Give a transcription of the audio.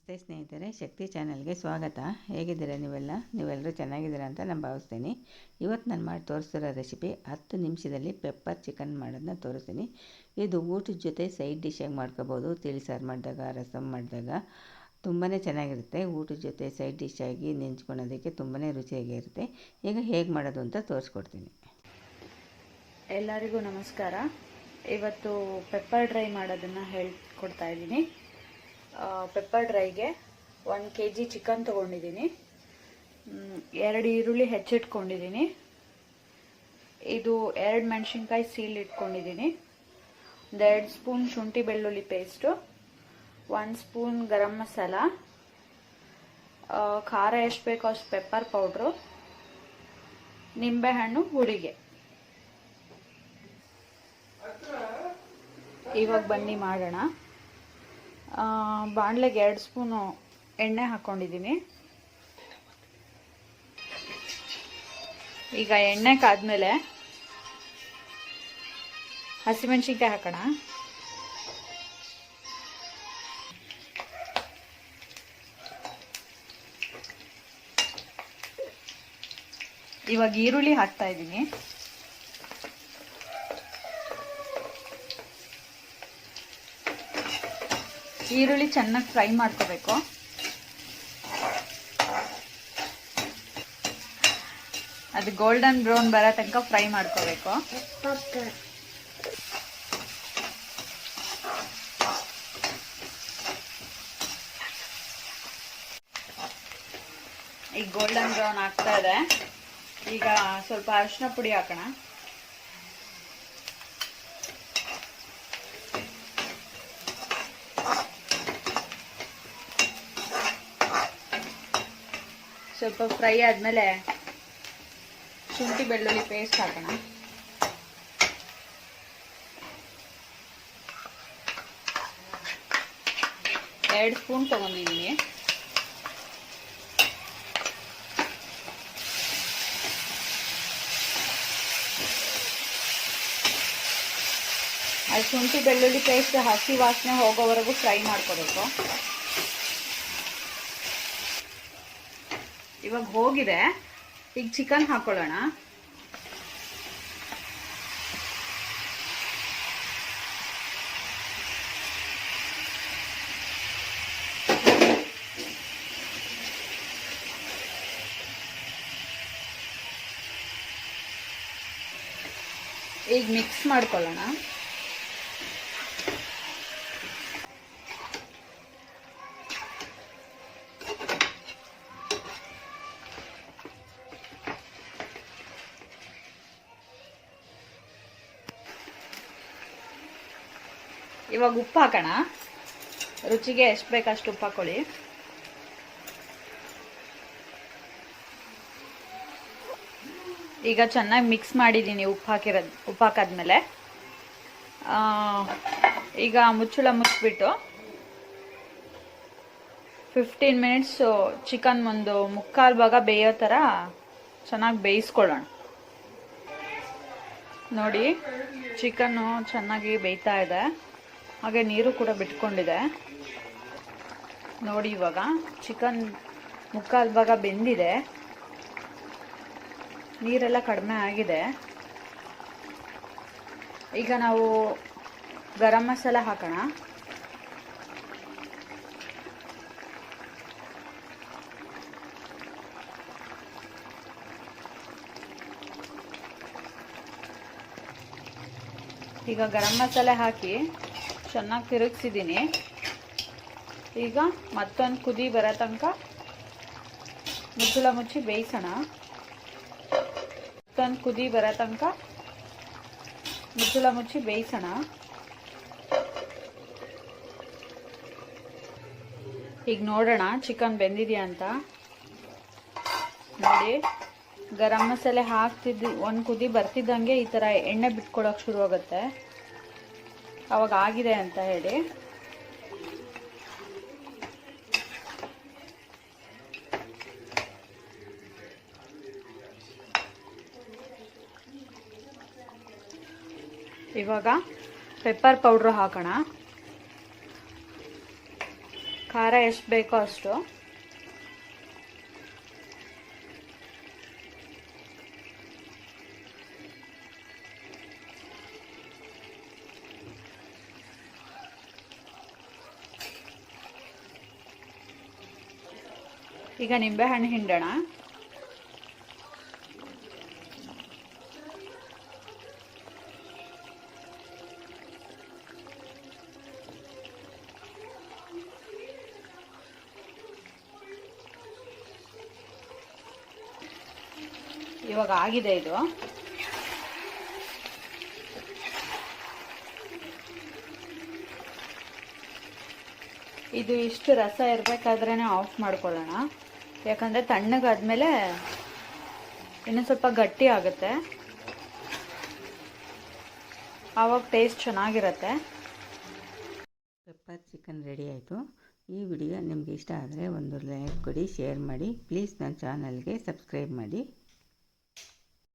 ನಮಸ್ತೆ ಸ್ನೇಹಿತರೆ, ಶಕ್ತಿ ಚಾನಲ್ಗೆ ಸ್ವಾಗತ. ಹೇಗಿದ್ದೀರ ನೀವೆಲ್ಲ? ನೀವೆಲ್ಲರೂ ಚೆನ್ನಾಗಿದ್ದೀರ ಅಂತ ನಾನು ಭಾವಿಸ್ತೀನಿ. ಇವತ್ತು ನಾನು ಮಾಡಿ ತೋರಿಸ್ತಿರೋ ರೆಸಿಪಿ ಹತ್ತು ನಿಮಿಷದಲ್ಲಿ ಪೆಪ್ಪರ್ ಚಿಕನ್ ಮಾಡೋದನ್ನ ತೋರಿಸ್ತೀನಿ. ಇದು ಊಟದ ಜೊತೆ ಸೈಡ್ ಡಿಶಾಗಿ ಮಾಡ್ಕೋಬೋದು. ತಿಳಿ ಸಾರು ಮಾಡಿದಾಗ ರಸಮ್ ಮಾಡಿದಾಗ ತುಂಬಾ ಚೆನ್ನಾಗಿರುತ್ತೆ. ಊಟದ ಜೊತೆ ಸೈಡ್ ಡಿಶಾಗಿ ನೆಂಚ್ಕೊಳೋದಕ್ಕೆ ತುಂಬಾ ರುಚಿಯಾಗಿರುತ್ತೆ ಈಗ ಹೇಗೆ ಮಾಡೋದು ಅಂತ ತೋರಿಸ್ಕೊಡ್ತೀನಿ. ಎಲ್ಲರಿಗೂ ನಮಸ್ಕಾರ. ಇವತ್ತು ಪೆಪ್ಪರ್ ಡ್ರೈ ಮಾಡೋದನ್ನು ಹೇಳ್ಕೊಡ್ತಾ ಇದ್ದೀನಿ. ಪೆಪ್ಪರ್ ಡ್ರೈಗೆ ಒನ್ ಕೆ ಜಿ ಚಿಕನ್ ತೊಗೊಂಡಿದ್ದೀನಿ ಎರಡು ಈರುಳ್ಳಿ ಹೆಚ್ಚಿಟ್ಕೊಂಡಿದ್ದೀನಿ. ಇದು ಎರಡು ಮೆಣಸಿನ್ಕಾಯಿ ಸೀಲ್ ಇಟ್ಕೊಂಡಿದ್ದೀನಿ. ಒಂದು ಎರಡು ಸ್ಪೂನ್ ಶುಂಠಿ ಬೆಳ್ಳುಳ್ಳಿ ಪೇಸ್ಟು ಒಂದು ಸ್ಪೂನ್ ಗರಂ ಮಸಾಲ ಖಾರ ಎಷ್ಟು ಬೇಕೋ ಅಷ್ಟು ಪೆಪ್ಪರ್ ಪೌಡ್ರು ನಿಂಬೆಹಣ್ಣು ಹುಳಿಗೆ ಇವಾಗ ಬನ್ನಿ ಮಾಡೋಣ. ಬಾಣಲೆಗೆ ಎರಡು ಸ್ಪೂನು ಎಣ್ಣೆ ಹಾಕ್ಕೊಂಡಿದ್ದೀನಿ ಈಗ ಎಣ್ಣೆ ಕಾದ್ಮೇಲೆ ಹಸಿಮೆಣ್ಸಿನ್ಕಾಯಿ ಹಾಕೋಣ. ಇವಾಗ ಈರುಳ್ಳಿ ಹಾಕ್ತಾ ಇದ್ದೀನಿ ಈರುಳ್ಳಿ ಚೆನ್ನಾಗಿ ಫ್ರೈ ಮಾಡ್ಕೋಬೇಕು. ಅದು ಗೋಲ್ಡನ್ ಬ್ರೌನ್ ಬರೋ ತನಕ ಫ್ರೈ ಮಾಡ್ಕೋಬೇಕು. ಈಗ ಗೋಲ್ಡನ್ ಬ್ರೌನ್ ಆಗ್ತಾ ಇದೆ. ಈಗ ಸ್ವಲ್ಪ ಅರಿಶಿನ ಪುಡಿ ಹಾಕೋಣ. ಸ್ವಲ್ಪ ಫ್ರೈ ಆದಮೇಲೆ ಶುಂಠಿ ಬೆಳ್ಳುಳ್ಳಿ ಪೇಸ್ಟ್ ಹಾಕೋಣ. ಎರಡು ಸ್ಪೂನ್ ತಗೊಂಡಿದ್ದೀನಿ. ಅದು ಶುಂಠಿ ಬೆಳ್ಳುಳ್ಳಿ ಪೇಸ್ಟ್ ಹಸಿ ವಾಸನೆ ಹೋಗೋವರೆಗೂ ಫ್ರೈ ಮಾಡ್ಕೋಬೇಕು. ಇವಾಗ ಹೋಗಿದೆ. ಈಗ ಚಿಕನ್ ಹಾಕೊಳ್ಳೋಣ. ಈಗ ಮಿಕ್ಸ್ ಮಾಡ್ಕೊಳ್ಳೋಣ. ಇವಾಗ ಉಪ್ಪು ಹಾಕೋಣ. ರುಚಿಗೆ ಎಷ್ಟು ಬೇಕಷ್ಟು ಉಪ್ಪು ಹಾಕೊಳ್ಳಿ. ಈಗ ಚೆನ್ನಾಗಿ ಮಿಕ್ಸ್ ಮಾಡಿದ್ದೀನಿ ಉಪ್ಪು ಹಾಕಿರೋದು, ಉಪ್ಪು ಹಾಕಾದ್ಮೇಲೆ. ಈಗ ಮುಚ್ಚಳ ಮುಚ್ಚಿಬಿಟ್ಟು ಫಿಫ್ಟೀನ್ ಮಿನಿಟ್ಸು ಚಿಕನ್ ಒಂದು ಮುಕ್ಕಾಲು ಭಾಗ ಬೇಯೋ ಥರ ಚೆನ್ನಾಗಿ ಬೇಯಿಸ್ಕೊಳ್ಳೋಣ. ನೋಡಿ ಚಿಕನ್ನು ಚೆನ್ನಾಗಿ ಬೇಯ್ತಾ ಇದೆ. ಹಾಗೆ ನೀರು ಕೂಡ ಬಿಟ್ಕೊಂಡಿದೆ. ನೋಡಿ ಇವಾಗ, ಚಿಕನ್ ಮುಕ್ಕಾಲು ಭಾಗ ಬೆಂದಿದೆ. ನೀರೆಲ್ಲ ಕಡಿಮೆ ಆಗಿದೆ. ಈಗ ನಾವು ಗರಂ ಮಸಾಲ ಹಾಕೋಣ. ಈಗ ಗರಂ ಮಸಾಲೆ ಹಾಕಿ ಚೆನ್ನಾಗಿ ತಿರುಗಿಸಿದ್ದೀನಿ. ಈಗ ಮತ್ತೊಂದು ಕುದಿ ಬರೋ ತನಕ ಮುಚ್ಚಳ ಮುಚ್ಚಿ ಬೇಯಿಸೋಣ. ಮತ್ತೊಂದು ಕುದಿ ಬರೋ ತನಕ ಮುಚ್ಚಳ ಮುಚ್ಚಿ ಬೇಯಿಸೋಣ. ಈಗ ನೋಡೋಣ ಚಿಕನ್ ಬೆಂದಿದೆಯಾ ಅಂತ. ನೋಡಿ, ಗರಂ ಮಸಾಲೆ ಹಾಕ್ತಿದ್ದು, ಒಂದು ಕುದಿ ಬರ್ತಿದ್ದಂಗೆ ಈ ಥರ ಎಣ್ಣೆ ಬಿಟ್ಕೊಳಕ್ಕೆ ಶುರು ಆಗುತ್ತೆ ಅವಾಗ ಆಗಿದೆ ಅಂತ ಹೇಳಿ. ಇವಾಗ ಪೆಪ್ಪರ್ ಪೌಡ್ರ್ ಹಾಕೋಣ. ಖಾರ ಎಷ್ಟು ಬೇಕೋ ಅಷ್ಟು. ಈಗ ನಿಂಬೆಹಣ್ಣು ಹಿಂಡೋಣ. ಇವಾಗ ಆಗಿದೆ ಇದು. ಇದು ಇಷ್ಟು ರಸ ಇರಬೇಕಾದ್ರೆ ಆಫ್ ಮಾಡ್ಕೊಳ್ಳೋಣ. ಯಾಕಂದರೆ ತಣ್ಣಗಾದ್ಮೇಲೆ ಇನ್ನೂ ಸ್ವಲ್ಪ ಗಟ್ಟಿ ಆಗುತ್ತೆ. ಆವಾಗ ಟೇಸ್ಟ್ ಚೆನ್ನಾಗಿರುತ್ತೆ. ಪೆಪ್ಪರ್ ಚಿಕನ್ ರೆಡಿ ಆಯಿತು. ಈ ವಿಡಿಯೋ ನಿಮಗೆ ಇಷ್ಟ ಆದರೆ ಒಂದು ಲೈಕ್ ಕೊಡಿ ಶೇರ್ ಮಾಡಿ. ಪ್ಲೀಸ್ ನನ್ನ ಚಾನಲ್ಗೆ ಸಬ್ಸ್ಕ್ರೈಬ್ ಮಾಡಿ.